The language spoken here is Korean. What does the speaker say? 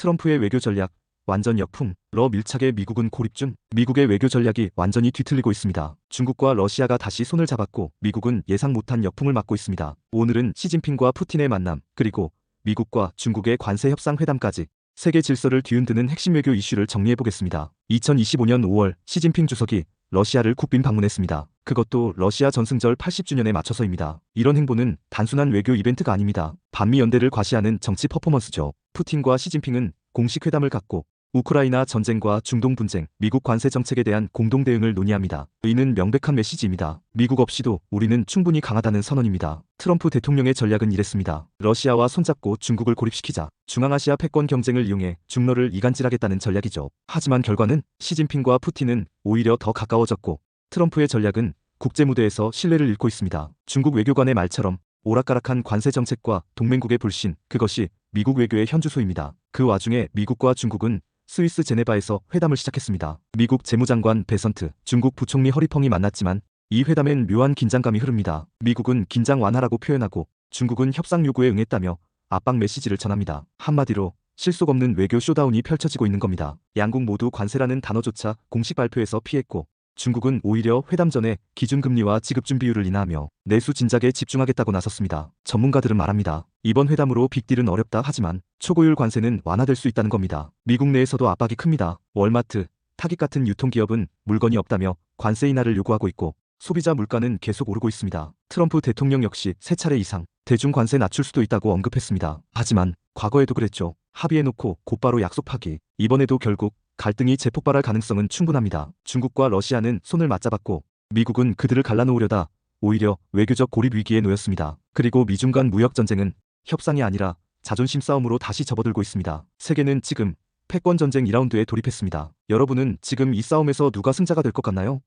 트럼프의 외교 전략 완전 역풍. 러 밀착에 미국은 고립 중. 미국의 외교 전략이 완전히 뒤틀리고 있습니다. 중국과 러시아가 다시 손을 잡았고 미국은 예상 못한 역풍을 맞고 있습니다. 오늘은 시진핑과 푸틴의 만남 그리고 미국과 중국의 관세 협상 회담까지 세계 질서를 뒤흔드는 핵심 외교 이슈를 정리해 보겠습니다. 2025년 5월 시진핑 주석이 러시아를 국빈 방문했습니다. 그것도 러시아 전승절 80주년에 맞춰서입니다. 이런 행보는 단순한 외교 이벤트가 아닙니다. 반미 연대를 과시하는 정치 퍼포먼스죠. 푸틴과 시진핑은 공식 회담을 갖고 우크라이나 전쟁과 중동 분쟁, 미국 관세 정책에 대한 공동 대응을 논의합니다. 이는 명백한 메시지입니다. 미국 없이도 우리는 충분히 강하다는 선언입니다. 트럼프 대통령의 전략은 이랬습니다. 러시아와 손잡고 중국을 고립시키자. 중앙아시아 패권 경쟁을 이용해 중러를 이간질하겠다는 전략이죠. 하지만 결과는 시진핑과 푸틴은 오히려 더 가까워졌고 트럼프의 전략은 국제 무대에서 신뢰를 잃고 있습니다. 중국 외교관의 말처럼 오락가락한 관세 정책과 동맹국의 불신, 그것이 미국 외교의 현주소입니다. 그 와중에 미국과 중국은 스위스 제네바에서 회담을 시작했습니다. 미국 재무장관 베선트, 중국 부총리 허리펑이 만났지만 이 회담엔 묘한 긴장감이 흐릅니다. 미국은 긴장 완화라고 표현하고 중국은 협상 요구에 응했다며 압박 메시지를 전합니다. 한마디로 실속 없는 외교 쇼다운이 펼쳐지고 있는 겁니다. 양국 모두 관세라는 단어조차 공식 발표에서 피했고 중국은 오히려 회담 전에 기준금리와 지급준 비율을 인하하며 내수 진작에 집중하겠다고 나섰습니다. 전문가들은 말합니다. 이번 회담으로 빅딜은 어렵다 하지만 초고율 관세는 완화될 수 있다는 겁니다. 미국 내에서도 압박이 큽니다. 월마트, 타깃 같은 유통기업은 물건이 없다며 관세 인하를 요구하고 있고 소비자 물가는 계속 오르고 있습니다. 트럼프 대통령 역시 세 차례 이상 대중 관세 낮출 수도 있다고 언급했습니다. 하지만 과거에도 그랬죠. 합의해놓고 곧바로 약속 파기. 이번에도 결국 갈등이 재폭발할 가능성은 충분합니다. 중국과 러시아는 손을 맞잡았고 미국은 그들을 갈라놓으려다 오히려 외교적 고립 위기에 놓였습니다. 그리고 미중 간 무역 전쟁은 협상이 아니라 자존심 싸움으로 다시 접어들고 있습니다. 세계는 지금 패권 전쟁 2라운드에 돌입했습니다. 여러분은 지금 이 싸움에서 누가 승자가 될 것 같나요?